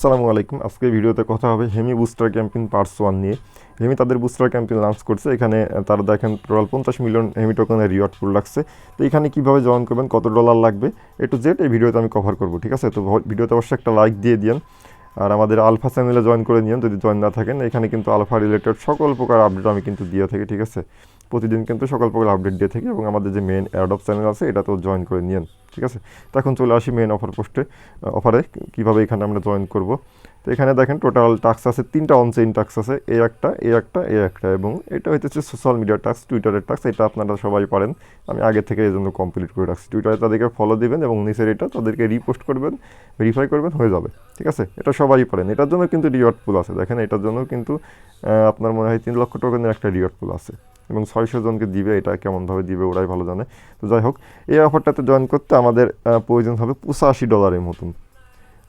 আসসালামু আলাইকুম। আজকে ভিডিওতে কথা হবে Hemi booster campaign parts one নিয়ে। হেমি তাদের বুস্টার ক্যাম্পেইন লঞ্চ করছে। এখানে তারা দেখেন টোটাল পঞ্চাশ মিলিয়ন হেমি টোকেনের রিওয়ার্ড পুল রাখছে। তো এখানে কীভাবে জয়েন করবেন, কত ডলার লাগবে এ টু জেড এই ভিডিওতে আমি কভার করব, ঠিক আছে? তো ভিডিওতে অবশ্যই একটা লাইক দিয়ে দিন আর আমাদের আলফা চ্যানেলে জয়েন করে নিন যদি জয়েন না থাকেন, এখানে কিন্তু আলফা রিলেটেড সকল প্রকার আপডেট আমি কিন্তু দিয়ে থাকি, ঠিক আছে? প্রতিদিন কিন্তু সকল প্রকার আপডেট দিয়ে থাকি এবং আমাদের যে মেন অ্যাডপ চ্যানেল আছে, এটাতেও জয়েন করে নিন ঠিক আছে? তো এখন চলে আসি মেন অফার পোস্টে অফারে কীভাবে এখানে আমরা জয়েন করব। তো এখানে দেখেন টোটাল টাস্ক আছে, তিনটা অনচেইন টাস্ক আছে, এ একটা এ একটা এ একটা, এবং এটা হইতেছে সোশ্যাল মিডিয়া টাস্ক টুইটারের টাস্ক এটা আপনারা সবাই পারেন। আমি আগে থেকে এই জন্য কমপ্লিট করে রাখছি। টুইটারে তাদেরকে ফলো দিবেন এবং নিচের এটা তাদেরকে রিপোস্ট করবেন ভেরিফাই করবেন, হয়ে যাবে। ঠিক আছে? এটা সবাই পারেন। এটার জন্য কিন্তু রিওয়ার্ড পুল আছে। দেখেন এটার জন্য কিন্তু আপনার মনে হয় তিন লক্ষ টোকেনের একটা রিওয়ার্ড পুল আছে। এবং ছয়শো জনকে দিবে, এটা কেমনভাবে দিবে ওরাই ভালো জানে। তো যাই হোক, এই অফারটাতে জয়েন করতে আমাদের প্রয়োজন হবে পঁচাশি ডলারের মতন।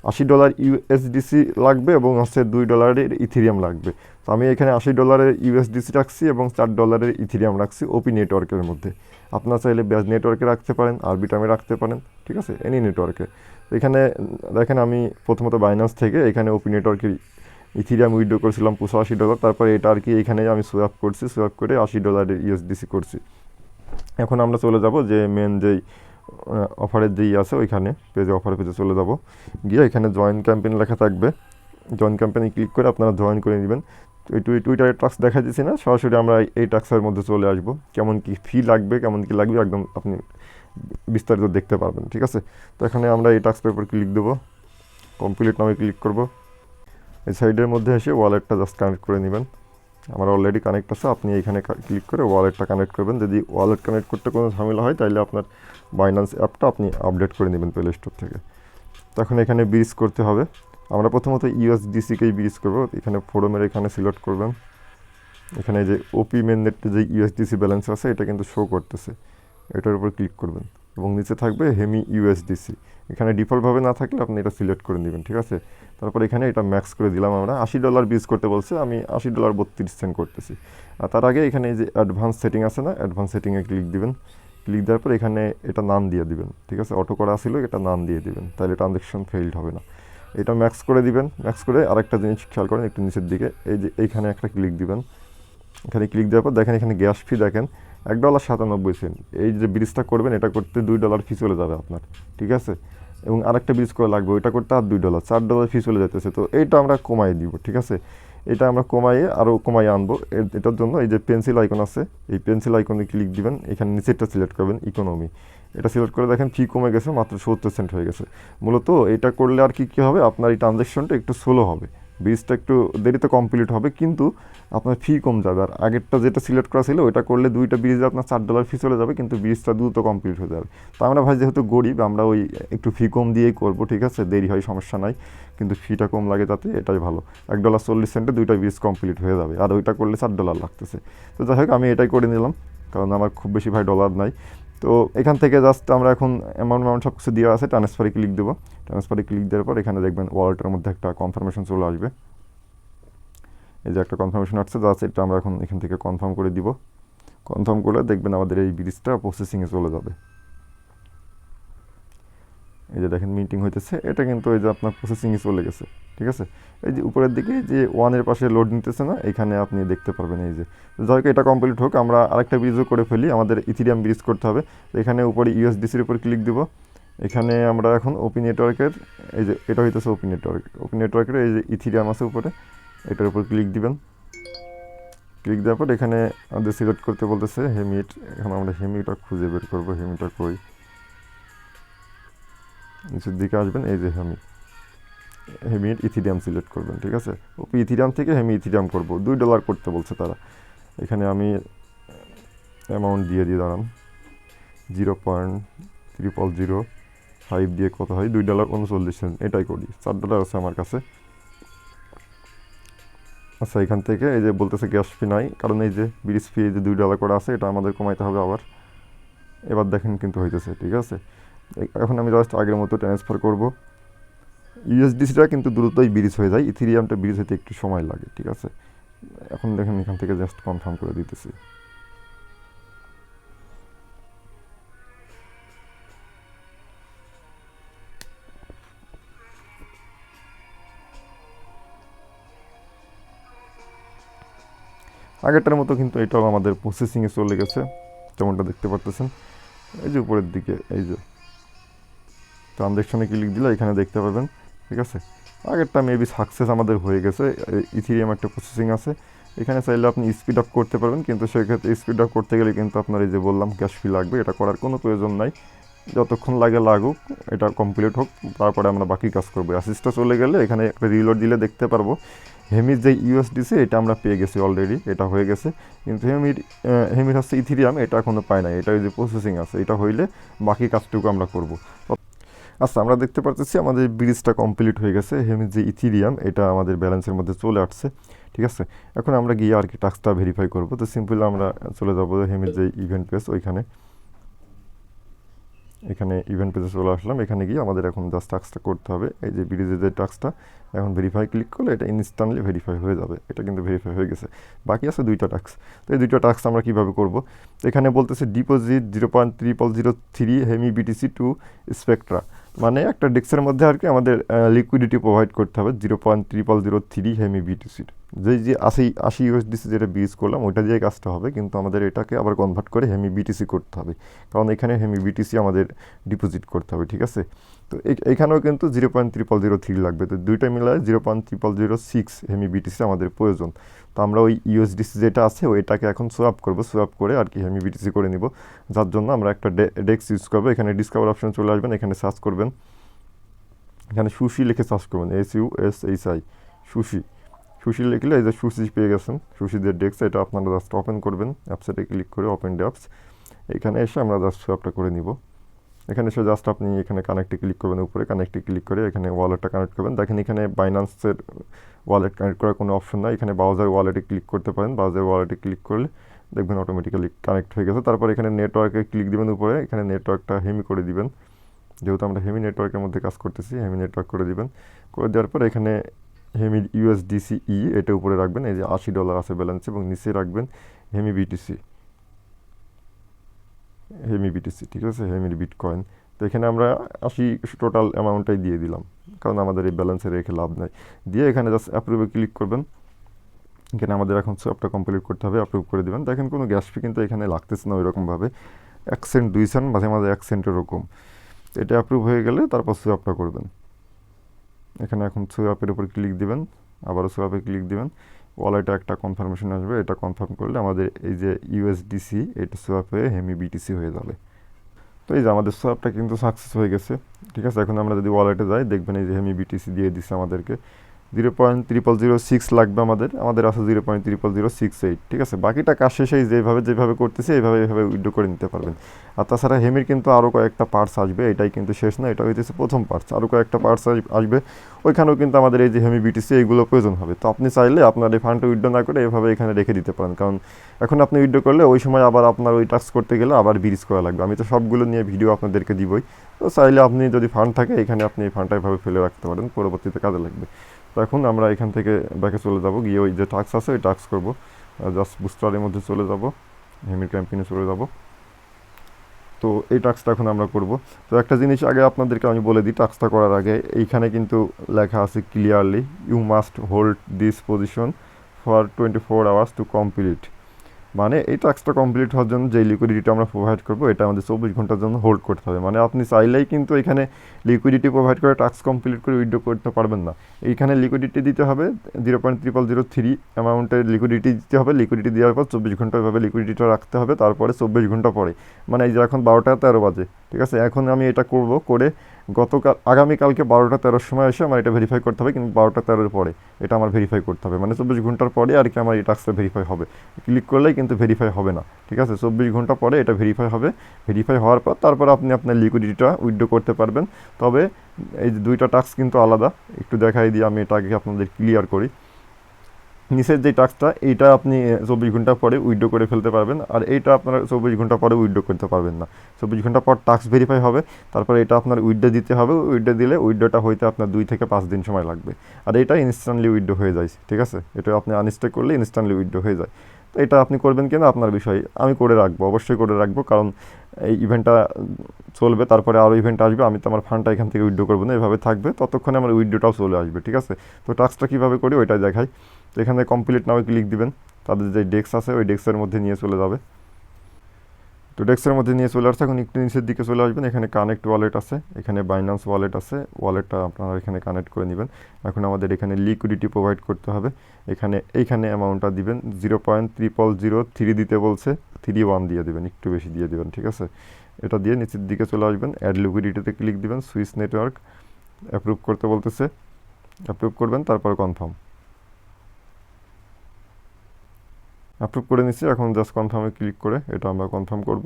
আশি ডলার ইউএসডিসি লাগবে এবং হচ্ছে দুই ডলারের ইথিরিয়াম লাগবে। তো আমি এখানে আশি ডলারের ইউএসডিসি রাখছি এবং চার ডলারের ইথিরিয়াম রাখছি ওপি নেটওয়ার্কের মধ্যে। আপনারা চাইলে ব্যাজ নেটওয়ার্কে রাখতে পারেন আরবিটামে রাখতে পারেন, ঠিক আছে? এনি নেটওয়ার্কে এখানে, দেখেন আমি প্রথমত বাইন্যান্স থেকে এখানে ওপি নেটওয়ার্কের ইথিরিয়াম উইড্রো করেছিলাম পঁচাশি ডলার তারপরে এটা আর কি এখানে আমি সোয়াপ করছি সোয়াপ করে আশি ডলারের ইউএসডিসি করছি। এখন আমরা চলে যাব যে মেন যেই অফারের যেই আছে ওইখানে পেজে অফার পেজে চলে যাব। গিয়ে এখানে জয়েন ক্যাম্পেইন লেখা থাকবে। জয়েন ক্যাম্পেইনে ক্লিক করে আপনারা জয়েন করে নেবেন। টুইটারের টাক্স দেখা দিচ্ছি না, সরাসরি আমরা এই- এই টাক্সের মধ্যে চলে আসব। কেমন কি ফি লাগবে, কেমন কি লাগবে একদম আপনি বিস্তারিত দেখতে পারবেন, ঠিক আছে? তো এখানে আমরা এই টাক্সের উপর ক্লিক দেবো। কমপ্লিট নামে ক্লিক করব। এই সাইডের মধ্যে এসে ওয়ালেটটা জাস্ট কানেক্ট করে নেবেন। আমার অলরেডি কানেক্ট আছে, আপনি এখানে ক্লিক করে ওয়ালেটটা কানেক্ট করবেন। যদি ওয়ালেট কানেক্ট করতে কোনো ঝামেলা হয় তাহলে আপনার বাইন্যান্স অ্যাপটা আপনি আপডেট করে নেবেন প্লে স্টোর থেকে। তখন এখানে ব্রিজ করতে হবে। আমরা প্রথমত ইউএসডিসিকেই ব্রিজ করব। এখানে ফোরমের এখানে সিলেক্ট করবেন। এখানে যে ওপি মেননেটে যে ইউএসডিসি ব্যালেন্স আছে, এটা কিন্তু শো করতেছে। এটার উপর ক্লিক করবেন। এবং নিচে থাকবে হেমি ইউএসডিসি এখানে ডিফল্টভাবে না থাকলে আপনি এটা সিলেক্ট করে নেবেন, ঠিক আছে? তারপর এখানে এটা ম্যাক্স করে দিলাম আমরা। আশি ডলার বিজ করতে বলছে, আমি আশি ডলার বত্রিশ সেন্ট করতেছি। আর তার আগে এখানে যে অ্যাডভান্স সেটিং আছে না অ্যাডভান্স সেটিংয়ে ক্লিক দিবেন। ক্লিক দেওয়ার পর এখানে এটা নাম দিয়ে দিবেন, ঠিক আছে? অটো করা ছিল, এটা নাম দিয়ে দিবেন। তাহলে ট্রানজ্যাকশন ফেইল্ড হবে না। এটা ম্যাক্স করে দিবেন ম্যাক্স করে আরেকটা জিনিস খেয়াল করেন, একটু নিচের দিকে। এই যে এইখানে একটা ক্লিক দিবেন। এখানে ক্লিক দেওয়ার পর দেখেন এখানে গ্যাস ফি দেখেন। এক ডলার সাতানব্বই সেন্ট। এই যে ব্রিজটা করবেন, এটা করতে দুই ডলার ফি চলে যাবে আপনার, ঠিক আছে? এবং আরেকটা ব্রিজ করা লাগবে, ওইটা করতে আর দুই ডলার, চার ডলার ফি চলে যেতেছে তো এইটা আমরা কমাই দিব, ঠিক আছে? এটা আমরা কমাইয়ে আরও কমাইয়ে আনব। এটার জন্য এই যে পেন্সিল আইকন আছে, এই পেন্সিল আইকনে ক্লিক দিবেন, এখানে নিচেরটা সিলেক্ট করবেন ইকোনমি এটা সিলেক্ট করে দেখেন ফি কমে গেছে, মাত্র সত্তর সেন্ট হয়ে গেছে। মূলত এটা করলে আর কি, কী হবে? আপনার এই ট্রানজ্যাকশনটা একটু স্লো হবে। ব্রিজটা একটু দেরিতে কমপ্লিট হবে, কিন্তু আপনার ফি কম যাবে। আর আগেরটা যেটা সিলেক্ট করা ছিল, ওইটা করলে দুইটা ব্রিজে আপনার চার ডলার ফি চলে যাবে, কিন্তু ব্রিজটা দ্রুত কমপ্লিট হয়ে যাবে। তো আমরা ভাই যেহেতু গরিব, আমরা ওই একটু ফি কম দিয়েই করব, ঠিক আছে? দেরি হয়, সমস্যা নাই। কিন্তু ফিটা কম লাগে তাতে এটাই ভালো। এক ডলার চল্লিশ সেন্টে দুইটা ব্রিজ কমপ্লিট হয়ে যাবে, আর ওইটা করলে চার ডলার লাগতেছে। তো যাই হোক, আমি এটাই করে নিলাম, কারণ আমার খুব বেশি ভাই ডলার নাই। তো এখান থেকে জাস্ট আমরা এখন অ্যামাউন্ট অ্যামাউন্ট সব কিছু দেওয়া আছে ট্রান্সফারে ক্লিক দেবো। ট্রান্সফারে ক্লিক দেওয়ার পর এখানে দেখবেন ওয়ালেটের মধ্যে একটা কনফার্মেশন চলে আসবে। এই যে একটা কনফার্মেশন আসছে জাস্ট এটা আমরা এখন এখান থেকে কনফার্ম করে দিব। কনফার্ম করলে দেখবেন আমাদের এই ব্রিজটা প্রসেসিংয়ে চলে যাবে। এই যে দেখেন মিটিং হইতেছে। এটা কিন্তু এই যে আপনার প্রসেসিংয়ে চলে গেছে, ঠিক আছে? এই যে উপরের দিকে যে ওয়ানের পাশে লোড নিতেছে না, এখানে আপনি দেখতে পারবেন এই যে। যাই হোক, এটা কমপ্লিট হোক, আমরা আরেকটা ব্রিজও করে ফেলি। আমাদের ইথিরিয়াম ব্রিজ করতে হবে। এখানে উপরে ইউএসডিসির উপর ক্লিক দিব। এখানে আমরা এখন ওপি নেটওয়ার্কের এই যে এটা হইতেছে ওপি নেটওয়ার্ক ওপি নেটওয়ার্কের এই যে ইথিরিয়াম আছে উপরে, এটার উপর ক্লিক দিবেন। ক্লিক দেওয়ার পর এখানে আমাদের সিলেক্ট করতে বলতেছে হেমিট এখন আমরা হেমিটা খুঁজে বের করব। হেমিটা কই? নিচের দিকে আসবেন, এই যে হেমি হেমিট ইথিরিয়াম সিলেক্ট করবেন, ঠিক আছে? ওপি ইথিরিয়াম থেকে হেমি ইথিরিয়াম করব, দুই ডলার করতে বলছে তারা। এখানে আমি অ্যামাউন্ট দিয়ে দিয়ে দাঁড়ান। Zero point triple zero five দিয়ে কত হয়? দুই ডলার উনচল্লিশ সেন্ট, এটাই করি। চার ডলার আছে আমার কাছে। আচ্ছা এখান থেকে এই যে বলতেছে গ্যাস ফি নাই, কারণ এই যে ব্রিজ ফি এই যে দুই ডলার করে আছে, এটা আমাদের কমাইতে হবে আবার। এবার দেখেন কিন্তু হইতেছে, ঠিক আছে? এখন আমি জাস্ট আগের মতো ট্রান্সফার করব। ইউএসডিসিটা কিন্তু দ্রুতই ব্রিজ হয়ে যায় ইথিরিয়ামটা ব্রিজ হতে একটু সময় লাগে, ঠিক আছে? এখন দেখেন এখান থেকে জাস্ট কনফার্ম করে দিতেছি। আগেরটার মতো কিন্তু এটাও আমাদের প্রসেসিংয়ে চলে গেছে, যেমনটা দেখতে পারতেছেন। এই যে উপরের দিকে, এই যে ট্রানজ্যাকশনে ক্লিক দিলে এখানে দেখতে পাবেন, ঠিক আছে? আগেরটা মেবি সাকসেস আমাদের হয়ে গেছে ইথিরিয়াম একটা প্রসেসিং আছে। এখানে চাইলে আপনি স্পিড আপ করতে পারবেন, কিন্তু সেক্ষেত্রে স্পিড আপ করতে গেলে কিন্তু আপনার এই যে বললাম ক্যাশ ফি লাগবে, এটা করার কোনো প্রয়োজন নাই। যতক্ষণ লাগে লাগুক, এটা কমপ্লিট হোক, তারপরে আমরা বাকি কাজ করব। অ্যাসিসটা চলে গেলে এখানে একটা রিলোড দিলে দেখতে পারব। হেমির যে ইউএসডিসি এটা আমরা পেয়ে গেছি অলরেডি এটা হয়ে গেছে। কিন্তু হেমির হেমির হচ্ছে ইথিরিয়াম এটা এখনও পাই নাই, এটা যে প্রসেসিং আছে, এটা হইলে বাকি কাজটুকু আমরা করব। আচ্ছা আমরা দেখতে পারতেছি আমাদের ব্রিজটা কমপ্লিট হয়ে গেছে। হেমি যে ইথিরিয়াম, এটা আমাদের ব্যালেন্সের মধ্যে চলে আসছে, ঠিক আছে? এখন আমরা গিয়ে আর কি টাস্কটা ভেরিফাই করব। তো সিম্পল আমরা চলে যাব হেমির যে ইভেন্ট পেজ ওইখানে। এখানে ইভেন্ট পেজে চলে আসলাম। এখানে গিয়ে আমাদের এখন জাস্ট টাস্কটা করতে হবে। এই যে ব্রিজের যে টাস্কটা এখন ভেরিফাই ক্লিক করলে এটা ইনস্ট্যান্টলি ভেরিফাই হয়ে যাবে। এটা কিন্তু ভেরিফাই হয়ে গেছে। বাকি আছে দুইটা টাস্ক তো এই দুইটা টাস্ক আমরা কীভাবে করব? এখানে বলতেছে deposit zero point triple zero three Hemi BTC to Spectra মানে একটা ডেক্সের মধ্যে আর কি আমাদের লিকুইডিটি প্রোভাইড করতে হবে zero point triple zero three Hemi বিটিসির যেই যে আশি আশি ইউএসডিসি যেটা বিজ করলাম, ওইটা দিয়ে কাজটা হবে, কিন্তু আমাদের এটাকে আবার কনভার্ট করে হেমি বিটিসি করতে হবে। কারণ এখানে হেমি বিটিসি আমাদের ডিপোজিট করতে হবে, ঠিক আছে? তো এখানেও কিন্তু zero point triple zero three লাগবে। তো দুইটা মিলায় zero point triple zero six Hemi BTC আমাদের প্রয়োজন। তো আমরা ওই ইউএসডিসি যেটা আছে, ওইটাকে এখন সোয়াপ করব। সোয়াপ করে আর কি হেমি বিটিসি করে নিব। যার জন্য আমরা একটা ডেক্স ইউজ করব। এখানে ডিসকাভার অপশন চলে আসবেন এখানে সার্চ করবেন। এখানে সুশি লিখে সার্চ করবেন। S U S H I Sushi Sushi লিখলে এই যে সুশি পেয়ে গেছেন। সুশিদের ডেস্ক এটা আপনারা জাস্ট ওপেন করবেন। অ্যাপসেটে ক্লিক করে ওপেন ডে অ্যাপস এখানে এসে আমরা জাস্ট সোয়াপটা করে নিব। এখানে এসে জাস্ট আপনি এখানে কানেক্টে ক্লিক করবেন, উপরে কানেক্টে ক্লিক করে এখানে ওয়ালেটটা কানেক্ট করবেন। দেখেন এখানে বাইন্যান্সের ওয়ালেট কানেক্ট করার কোনো অপশন নাই। এখানে ব্রাউজার ওয়ালেটে ক্লিক করতে পারেন। ব্রাউজার ওয়ালেটে ক্লিক করলে দেখবেন অটোমেটিক্যালি কানেক্ট হয়ে গেছে। তারপর এখানে নেটওয়ার্কে ক্লিক দিবেন উপরে। এখানে নেটওয়ার্কটা হেমি করে দিবেন। যেহেতু আমরা হেমি নেটওয়ার্কের মধ্যে কাজ করতেছি হেমি নেটওয়ার্ক করে দিবেন। করে দেওয়ার পর এখানে হেমির ইউএসডিসি ই এটা উপরে রাখবেন। এই যে আশি ডলার আছে ব্যালেন্স এবং নিচে রাখবেন হেমি বিটিসি হেমি বিটিসি ঠিক আছে? হেমির বিট কয়েন তো এখানে আমরা আশি টোটাল অ্যামাউন্টটাই দিয়ে দিলাম। কারণ আমাদের এই ব্যালেন্সে রেখে লাভ নাই। দিয়ে এখানে জাস্ট অ্যাপ্রুভে ক্লিক করবেন। এখানে আমাদের এখন সবটা কমপ্লিট করতে হবে অ্যাপ্রুভ করে দেবেন। দেখেন কোনো গ্যাস ফি কিন্তু এখানে লাগতেছে না ওইরকমভাবে। এক সেন্ট দুই সেন্ট মাঝে মাঝে এক সেন্ট এরকম এটা অ্যাপ্রুভ হয়ে গেলে তারপর সুয়াপটা করবেন। এখানে এখন সুয়াপের উপর ক্লিক দিবেন। আবারও সুয়াপে ক্লিক দিবেন। ওয়ালেটে একটা কনফার্মেশন আসবে, এটা কনফার্ম করলে আমাদের এই যে ইউএসডিসি এটা সোয়াপ হয়ে হেমি বিটিসি হয়ে যাবে। তো এই যে আমাদের সোয়াপটা কিন্তু সাকসেস হয়ে গেছে, ঠিক আছে? এখন আমরা যদি ওয়ালেটে যাই, দেখবেন এই যে হেমি বিটিসি দিয়ে দিচ্ছে আমাদেরকে। Zero point triple zero six লাগবে আমাদের আমাদের আছে zero point triple zero six eight ঠিক আছে? বাকিটা কাজ শেষে যেভাবে যেভাবে করতেছি, এইভাবে এইভাবে উইড্রো করে নিতে পারবেন। আর তাছাড়া হেমির কিন্তু আরও কয়েকটা পার্টস আসবে, এটাই কিন্তু শেষ না, এটা হইতেছে প্রথম পার্টস আরও কয়েকটা পার্টস আসবে। ওইখানেও কিন্তু আমাদের এই যে হেমি বিটিসি এইগুলো প্রয়োজন হবে। তো আপনি চাইলে আপনার এই ফান্ডটা উইড্রো না করে এভাবে এখানে রেখে দিতে পারেন। কারণ এখন আপনি উইড্রো করলে ওই সময় আবার আপনার ওই টাস্ক করতে গেলে আবার ব্রিজ করা লাগবে। আমি তো সবগুলো নিয়ে ভিডিও আপনাদেরকে দিবই। তো চাইলে আপনি যদি ফান্ড থাকে, এখানে আপনি এই ফান্ডটা এভাবে ফেলে রাখতে পারেন, পরবর্তীতে কাজে লাগবে। তো এখন আমরা এখান থেকে ব্যাকে চলে যাব, গিয়ে ওই যে টাস্ক আছে, ওই টাস্ক করব। জাস্ট বুস্টারের মধ্যে চলে যাব, হেমির ক্যাম্পেইনে চলে যাব। তো এই টাস্কটা এখন আমরা করব। তো একটা জিনিস আগে আপনাদেরকে আমি বলে দিই, টাস্কটা করার আগে এইখানে কিন্তু লেখা আছে clearly you must hold this position for twenty four hours to complete মানে এই টাস্কটা কমপ্লিট হওয়ার জন্য যে লিকুইডিটি আমরা প্রোভাইড করব, এটা আমাদের চব্বিশ ঘণ্টার জন্য হোল্ড করতে হবে। মানে আপনি চাইলেই কিন্তু এখানে লিকুইডিটি প্রোভাইড করে টাস্ক কমপ্লিট করে উইড্রো করতে পারবেন না। এইখানে লিকুইডিটি দিতে হবে zero point triple zero three অ্যামাউন্টের লিকুইডিটি দিতে হবে। লিকুইডিটি দেওয়ার পর চব্বিশ ঘণ্টা এভাবে লিকুইডিটিটা রাখতে হবে, তারপরে চব্বিশ ঘণ্টা পরে। মানে এই যে এখন বারোটা তেরো বাজে, ঠিক আছে? এখন আমি এটা করব, করে গতকাল, আগামীকালকে বারোটা তেরোর সময় এসে আমার এটা ভেরিফাই করতে হবে, কিন্তু বারোটা তেরোর পরে এটা আমার ভেরিফাই করতে হবে। মানে চব্বিশ ঘণ্টার পরে আর কি আমার এই টাস্কটা ভেরিফাই হবে। ক্লিক করলেই কিন্তু ভেরিফাই হবে না, ঠিক আছে? চব্বিশ ঘণ্টা পরে এটা ভেরিফাই হবে। ভেরিফাই হওয়ার পর তারপর আপনি আপনার লিকুইডিটিটা উইথড্র করতে পারবেন। তবে এই দুইটা টাস্ক কিন্তু আলাদা। একটু দেখাই দিয়ে আমি এটা আগে আপনাদের ক্লিয়ার করি। নিচের যে টাস্কটা, এইটা আপনি চব্বিশ ঘণ্টা পরে উইথড্র করে ফেলতে পারবেন। আর এইটা আপনারা চব্বিশ ঘণ্টা পরে উইড্রো করতে পারবেন না। চব্বিশ ঘণ্টা পর টাস্ক ভেরিফাই হবে। তারপরে এটা আপনার উইথড্র দিতে হবে। উইথড্র দিলে উইথড্রটা হইতে আপনার দুই থেকে পাঁচ দিন সময় লাগবে। আর এটা ইনস্ট্যান্টলি উইথড্র হয়ে যায়, ঠিক আছে? এটা আপনি আনস্টেক করলে ইনস্ট্যান্টলি উইথড্র হয়ে যায়। তো এটা আপনি করবেন কিনা? আপনার বিষয়। আমি করে রাখব, অবশ্যই করে রাখব। কারণ এই ইভেন্টটা চলবে, তারপরে আরও ইভেন্ট আসবে। আমি তো আমার ফান্ডটা এখান থেকে উইথড্র করব না। এভাবে থাকবে। ততক্ষণে আমার উইথড্রটাও চলে আসবে, ঠিক আছে? তো টাস্কটা কীভাবে করি? ওইটা দেখাই। তো এখানে কমপ্লিট নামে ক্লিক দিবেন, তাদের যে ডেস্ক আছে ওই ডেস্কের মধ্যে নিয়ে চলে যাবে। তো ডেস্কের মধ্যে নিয়ে চলে আসছে, এখন একটু নিচের দিকে চলে আসবেন, এখানে কানেক্ট ওয়ালেট আছে, এখানে বাইন্যান্স ওয়ালেট আছে ওয়ালেটটা আপনারা এখানে কানেক্ট করে নেবেন। এখন আমাদের এখানে লিকুইডিটি প্রোভাইড করতে হবে, এখানে, এইখানে অ্যামাউন্টটা দিবেন zero point triple zero three দিতে বলছে থ্রি ওয়ান দিয়ে দেবেন, একটু বেশি দিয়ে দেবেন, ঠিক আছে? এটা দিয়ে নিচের দিকে চলে আসবেন অ্যাড লিকুইডিটিতে ক্লিক দিবেন সুইস নেটওয়ার্ক অ্যাপ্রুভ করতে বলতেছে অ্যাপ্রুভ করবেন, তারপর কনফার্ম অ্যাপ্রুভ করে নিচ্ছি এখন জাস্ট কনফার্মে ক্লিক করে এটা আমরা কনফার্ম করব।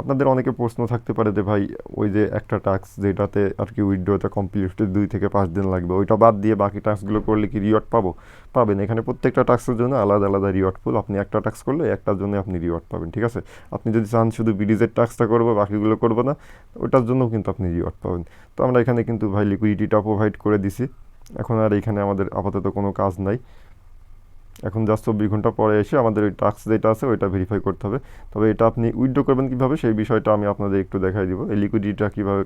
আপনাদের অনেকে প্রশ্ন থাকতে পারে যে ভাই, ওই যে একটা টাস্ক যেটাতে আর কি উইড্রোটা কমপ্লিট হতে দুই থেকে পাঁচ দিন লাগবে, ওইটা বাদ দিয়ে বাকি টাস্কগুলো করলে কি রিওয়ার্ড পাবো? পাবেন। এখানে প্রত্যেকটা টাস্কের জন্য আলাদা আলাদা রিওয়ার্ড ফুল আপনি একটা টাস্ক করলে একটার জন্য আপনি রিওয়ার্ড পাবেন, ঠিক আছে? আপনি যদি চান শুধু বিডিজের টাস্কটা করব, বাকিগুলো করব না, ওটার জন্যও কিন্তু আপনি রিওয়ার্ড পাবেন। তো আমরা এখানে কিন্তু ভাই লিকুইডিটিটা প্রোভাইড করে দিছি। এখন আর এখানে আমাদের আপাতত কোনো কাজ নাই। এখন জাস্ট চব্বিশ ঘণ্টা পরে এসে আমাদের ওই টাস্ক যেটা আছে ওইটা ভেরিফাই করতে হবে। তবে এটা আপনি উইথড্র করবেন কীভাবে, সেই বিষয়টা আমি আপনাদের একটু দেখাই দিব। এই লিকুইডিটিটা কীভাবে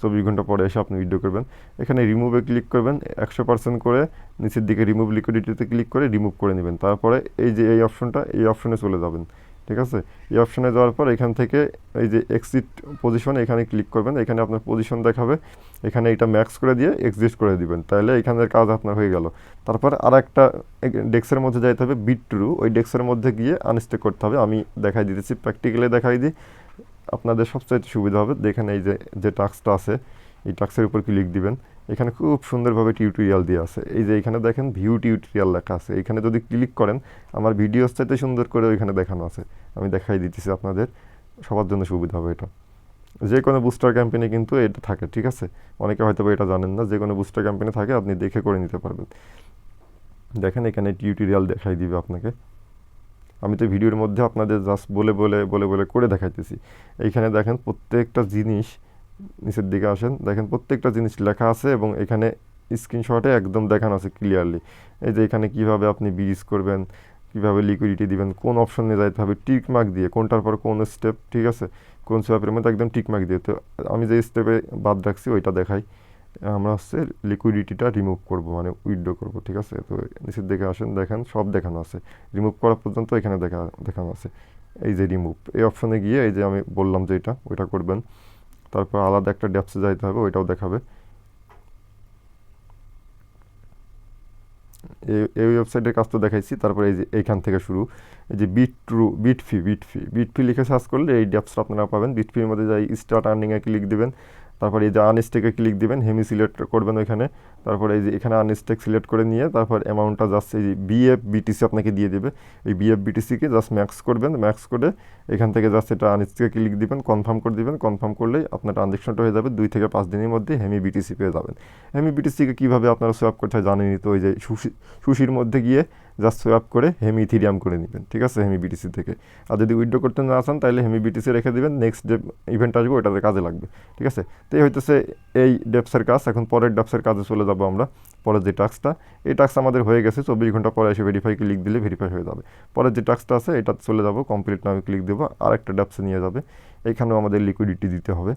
চব্বিশ ঘণ্টা পরে এসে আপনি উইথড্র করবেন। এখানে রিমুভে ক্লিক করবেন, একশো পার্সেন্ট করে নিচের দিকে রিমুভ লিকুইডিটিতে ক্লিক করে রিমুভ করে নেবেন। তারপরে এই যে এই অপশনটা এই অপশনে চলে যাবেন। ঠিক আছে? এই অপশনে যাওয়ার পর এখান থেকে এই যে এক্সিট পজিশন এখানে ক্লিক করবেন, এখানে আপনার পজিশন দেখাবে। এখানে এটা ম্যাক্স করে দিয়ে এক্সিট করে দিবেন। তাহলে এখানের কাজ আপনার হয়ে গেল। তারপর আর একটা ডেস্কের মধ্যে যাইতে হবে বিট ট্রু ওই ডেস্কের মধ্যে গিয়ে আনস্টেক করতে হবে। আমি দেখাই দিতেছি প্র্যাকটিক্যালি দেখাই দিই। আপনাদের সবচেয়ে সুবিধা হবে এখানে এই যে যে টাস্কটা আছে, এই টাস্কের উপর ক্লিক দিবেন। এখানে খুব সুন্দরভাবে টিউটোরিয়াল দিয়ে আছে। এই যে এখানে দেখেন ভিউ টিউটোরিয়াল লেখা আছে। এখানে যদি ক্লিক করেন, আমার ভিডিও চাইতে সুন্দর করে ওইখানে দেখানো আছে। আমি দেখাই দিতেছি আপনাদের। সবার জন্য সুবিধা হবে এটা। যে কোনো বুস্টার ক্যাম্পেইনে কিন্তু এটা থাকে, ঠিক আছে? অনেকে হয়তো এটা জানেন না। যে কোনো বুস্টার ক্যাম্পেইনে থাকে, আপনি দেখে করে নিতে পারবেন। দেখেন এখানে টিউটোরিয়াল দেখাই দিবে আপনাকে। আমি তো ভিডিওর মধ্যে আপনাদের জাস্ট বলে বলে বলে বলে করে দেখাইতেছি। এইখানে দেখেন প্রত্যেকটা জিনিস নিচের দিকে আসেন। দেখেন প্রত্যেকটা জিনিস লেখা আছে এবং এখানে স্ক্রিনশটে একদম দেখানো আছে ক্লিয়ারলি এই যে এখানে কীভাবে আপনি ব্রিজ করবেন, কীভাবে লিকুইডিটি দিবেন, কোন অপশনে যাইতে হবে টিক মার্ক দিয়ে, কোনটার পর কোন স্টেপ ঠিক আছে? কোন স্টেপের মধ্যে একদম টিক মার্ক দিয়ে। তো আমি যে স্টেপে বাদ রাখছি, ওইটা দেখাই। আমরা হচ্ছে লিকুইডিটিটা রিমুভ করব মানে উইথড্র করব, ঠিক আছে? তো নিচের দিকে আসেন, দেখেন সব দেখানো আছে। রিমুভ করা পর্যন্ত এখানে দেখা, দেখানো আছে। এই যে রিমুভ এই অপশনে গিয়ে এই যে আমি বললাম যে এটা, ওইটা করবেন। তারপর আলাদা একটা ড্যাপসে যাইতে হবে, ওইটাও দেখাবে। এই ওয়েবসাইটের কাজ তো দেখাইছি, তারপরে এই যে এইখান থেকে শুরু। এই যে bit true BitFi BitFi BitFi লিখে সার্চ করলে এই ড্যাপসটা আপনারা পাবেন। বিট ফির মধ্যে যাই স্টার্ট আর্নিংয়ে ক্লিক দেবেন, তারপর এই যে আনস্টেকে ক্লিক দিবেন হেমি সিলেক্ট করবেন ওইখানে। তারপর এই যে এখানে আনস্টেক সিলেক্ট করে নিয়ে তারপর অ্যামাউন্টটা জাস্ট এই বিএফ বিটিসি আপনাকে দিয়ে দেবে। এই বিএফ বিটিসিকে জাস্ট ম্যাক্স করবেন ম্যাক্স করে এখান থেকে জাস্ট এটা আনস্টেকে ক্লিক দিবেন কনফার্ম করে দিবেন কনফার্ম করলেই আপনার ট্রানজেকশনটা হয়ে যাবে দুই থেকে পাঁচ দিনের মধ্যে হেমি বিটিসি পেয়ে যাবেন। হেমি বিটিসিকে কীভাবে আপনারা সোয়াপ করতে হয় জানেনই তো, ওই যে সুশি, সুশির মধ্যে গিয়ে জাস্ট সোয়াপ করে হেমি ইথিরিয়াম করে নেবেন, ঠিক আছে? হেমি বিটিসি থেকে। আর যদি উইড্রো করতে না আসেন তাহলে হেমি বিটিসি রেখে দেবেন নেক্সট যে ইভেন্ট আসবে ওটাতে কাজে লাগবে, ঠিক আছে? তো এই হইতেছে এই ডেপসের কাজ, এখন পরের ডেপসের কাজে চলে যাব আমরা। পরের যে টাস্কটা এই টাস্ক আমাদের হয়ে গেছে, চব্বিশ ঘণ্টা পরে এসে ভেরিফাই ক্লিক দিলে ভেরিফাই হয়ে যাবে। পরের যে টাস্কটা আছে, এটা চলে যাব কমপ্লিট নামে ক্লিক দেবো আর একটা ডেপসে নিয়ে যাবে। এখানেও আমাদের লিকুইডিটি দিতে হবে।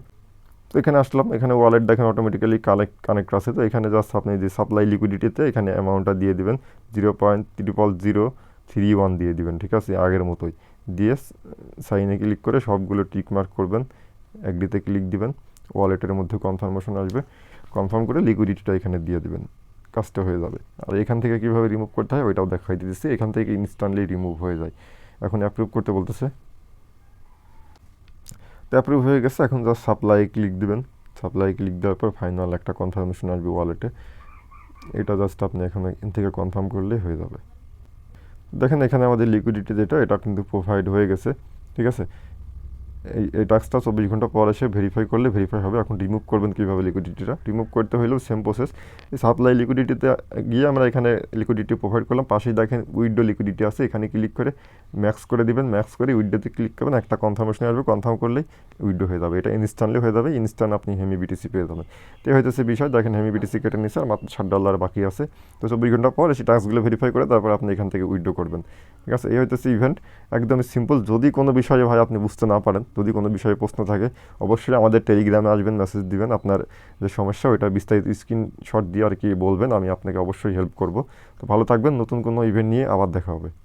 তো এখানে আসলাম, এখানে ওয়ালেট দেখেন অটোমেটিক্যালি কানেক্ট কানেক্ট আছে। তো এখানে জাস্ট আপনি যে সাপ্লাই লিকুইডিটিতে এখানে অ্যামাউন্টটা দিয়ে দিবেন। Zero point triple zero three one দিয়ে দিবেন, ঠিক আছে? আগের মতোই। দিয়ে সাইনে ক্লিক করে সবগুলো টিক মার্ক করবেন। একডিতে ক্লিক দিবেন। ওয়ালেটের মধ্যে কনফার্মেশন আসবে। কনফার্ম করে লিকুইডিটিটা এখানে দিয়ে দিবেন। কাজটা হয়ে যাবে। আর এখান থেকে কীভাবে রিমুভ করতে হয় ওইটাও দেখাই দিতেছি। এখান থেকে ইনস্ট্যান্টলি রিমুভ হয়ে যায়। এখন অ্যাপ্রুভ করতে বলতেছে। তো অ্যাপ্রুভ হয়ে গেছে। এখন জাস্ট সাপ্লাই ক্লিক দিবেন। সাপ্লাই ক্লিক দেওয়ার পর ফাইনাল একটা কনফার্মেশন আসবে ওয়ালেটে এটা জাস্ট আপনি এখানে এখান থেকে কনফার্ম করলেই হয়ে যাবে। দেখেন এখানে আমাদের লিকুইডিটি যেটা, এটা কিন্তু প্রোভাইড হয়ে গেছে। ঠিক আছে? এই এই টাস্কটা চব্বিশ ঘণ্টা পর এসে ভেরিফাই করলে ভেরিফাই হবে। এখন রিমুভ করবেন কীভাবে লিকুইডিটিটা রিমুভ করতে হলেও সেম প্রসেস এই সাপ্লাই লিকুইডিটিতে গিয়ে আমরা এখানে লিকুইডিটি প্রোভাইড করলাম। পাশেই দেখেন উইডো লিকুইডিটি আছে। এখানে ক্লিক করে ম্যাক্স করে দিবেন। ম্যাক্স করে উইডোতে ক্লিক করবেন। একটা কনফার্মেশন আসবে। কনফার্ম করলেই উইডো হয়ে যাবে। এটা ইনস্ট্যান্টলি হয়ে যাবে। ইনস্ট্যান্ট আপনি হেমি বিটিসি পেয়ে যাবেন। তো হয়তো সে বিষয়। দেখেন হেমি বিটিসি কেটে নিচ্ছে আর মাত্র ষাট ডলার বাকি আছে। তো চব্বিশ ঘণ্টা পর সেই টাস্কগুলো ভেরিফাই করে তারপর আপনি এখান থেকে উইডো করবেন। ঠিক আছে? এই হইতেছে ইভেন্ট একদমই সিম্পল যদি কোনো বিষয়ে ভাই আপনি বুঝতে না পারেন যদি কোনো বিষয়ে প্রশ্ন থাকে, অবশ্যই আমাদের টেলিগ্রামে আসবেন মেসেজ দিবেন। আপনার যে সমস্যা ওইটা বিস্তারিত স্ক্রিনশট দিয়ে আর কি বলবেন। আমি আপনাকে অবশ্যই হেল্প করব। তো ভালো থাকবেন। নতুন কোনো ইভেন্ট নিয়ে আবার দেখা হবে।